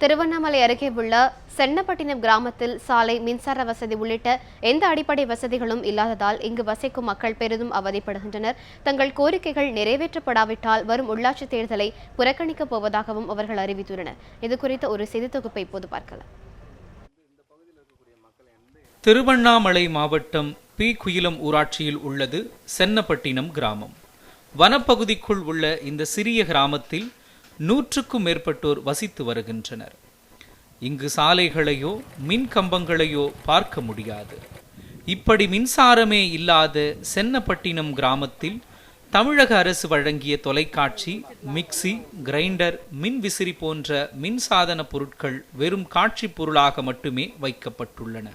திருவண்ணாமலை அருகே உள்ள சென்னப்பட்டினம் கிராமத்தில் சாலை மின்சார வசதி உள்ளிட்ட எந்த அடிப்படை வசதிகளும் இல்லாததால் இங்கு வசிக்கும் மக்கள் பெரிதும் அவதிப்படுகின்றனர். தங்கள் கோரிக்கைகள் நிறைவேற்றப்படாவிட்டால் வரும் உள்ளாட்சி தேர்தலை புறக்கணிக்கப் போவதாகவும் அவர்கள் அறிவித்துள்ளனர். இது குறித்த ஒரு செய்தி தொகுப்பை இப்போது பார்க்கலாம். திருவண்ணாமலை மாவட்டம் பி. குயிலம் ஊராட்சியில் உள்ளது சென்னப்பட்டினம் கிராமம். வனப்பகுதிக்குள் உள்ள இந்த சிறிய கிராமத்தில் நூற்றுக்கும் மேற்பட்டோர் வசித்து வருகின்றனர். இங்கு சாலைகளையோ மின் கம்பங்களையோ பார்க்க முடியாது. இப்படி மின்சாரமே இல்லாத சென்னப்பட்டினம் கிராமத்தில் தமிழக அரசு வழங்கிய தொலைக்காட்சி மிக்சி கிரைண்டர் மின் விசிறி போன்ற மின்சாதன பொருட்கள் வெறும் காட்சி பொருளாக மட்டுமே வைக்கப்பட்டுள்ளன.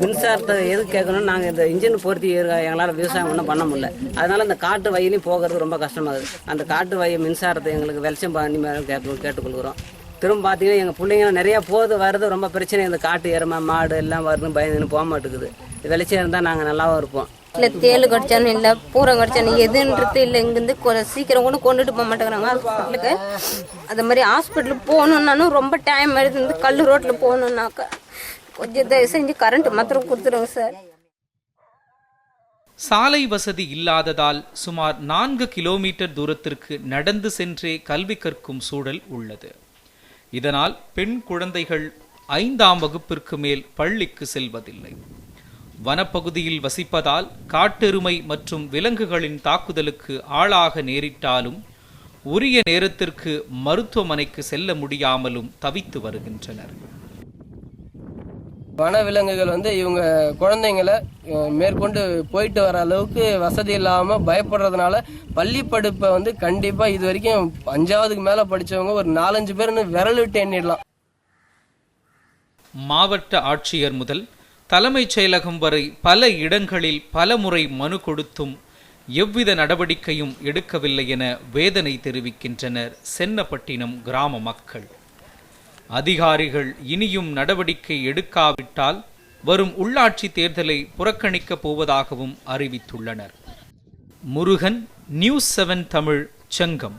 மின்சாரத்தை எது கேட்கணும் நாங்கள் இந்த இன்ஜின் பொருத்தி எங்களால் விவசாயம் ஒன்றும் பண்ண முடியல. அதனால அந்த காட்டு வயலையும் போகிறது ரொம்ப கஷ்டமாகுது அந்த காட்டு வய மின்சாரத்தை எங்களுக்கு வெளிச்சம் பண்ணி மேலே கேட்டு கேட்டுக்கொள்கிறோம். திரும்ப பார்த்தீங்கன்னா எங்கள் பிள்ளைங்க நிறையா போகுது வர்றது ரொம்ப பிரச்சனை. இந்த காட்டு எருமை மாடு எல்லாம் வருது பயந்துன்னு போக மாட்டேங்குது. வெளிச்சம் இருந்தால் நாங்கள் நல்லாவும் இருப்போம். இல்லை தேள் கடிச்சானு இல்லை பூரம் கடிச்சானு எதுன்றது இல்லை. இங்கேருந்து கொ- சீக்கிரம் கூட கொண்டுட்டு போக மாட்டேங்கிறாங்க. ஹாஸ்பிட்டலுக்கு. அது மாதிரி ஹாஸ்பிட்டலுக்கு போகணுன்னாலும் ரொம்ப டைம் எடுத்து கல் ரோட்டில் போகணுன்னாக்கா கொஞ்சம் தயவு செஞ்சு கரண்ட் மாத்திரம் கொடுத்துருங்க சார் சாலை வசதி இல்லாததால் சுமார் நான்கு கிலோமீட்டர் தூரத்திற்கு நடந்து சென்றே கல்வி கற்கும் சூழல் உள்ளது. இதனால் பெண் குழந்தைகள் ஐந்தாம் வகுப்பிற்கு மேல் பள்ளிக்கு செல்வதில்லை. வனப்பகுதியில் வசிப்பதால் காட்டெருமை மற்றும் விலங்குகளின் தாக்குதலுக்கு ஆளாக நேரிட்டாலும் உரிய நேரத்திற்கு மருத்துவமனைக்கு செல்ல முடியாமலும் தவித்து வருகின்றனர். வனவிலங்குகள் வந்து இவங்க குழந்தைங்களை மேற்கொண்டு போயிட்டு வர அளவுக்கு வசதி இல்லாமல் பயப்படுறதுனால பள்ளி படிப்பை வந்து கண்டிப்பாக இது வரைக்கும் அஞ்சாவதுக்கு மேலே படித்தவங்க ஒரு நாலஞ்சு பேர்னு விரல் விட்டு எண்ணிடலாம். மாவட்ட ஆட்சியர் முதல் தலைமைச் செயலகம் வரை பல இடங்களில் பல முறை மனு கொடுத்தும் எவ்வித நடவடிக்கையும் எடுக்கவில்லை என வேதனை தெரிவிக்கின்றனர் சென்னப்பட்டினம் கிராம மக்கள். அதிகாரிகள் இனியும் நடவடிக்கை எடுக்காவிட்டால் வரும் உள்ளாட்சி தேர்தலை புறக்கணிக்கப் போவதாகவும் அறிவித்துள்ளனர். Murugan news seven Tamil Chengam.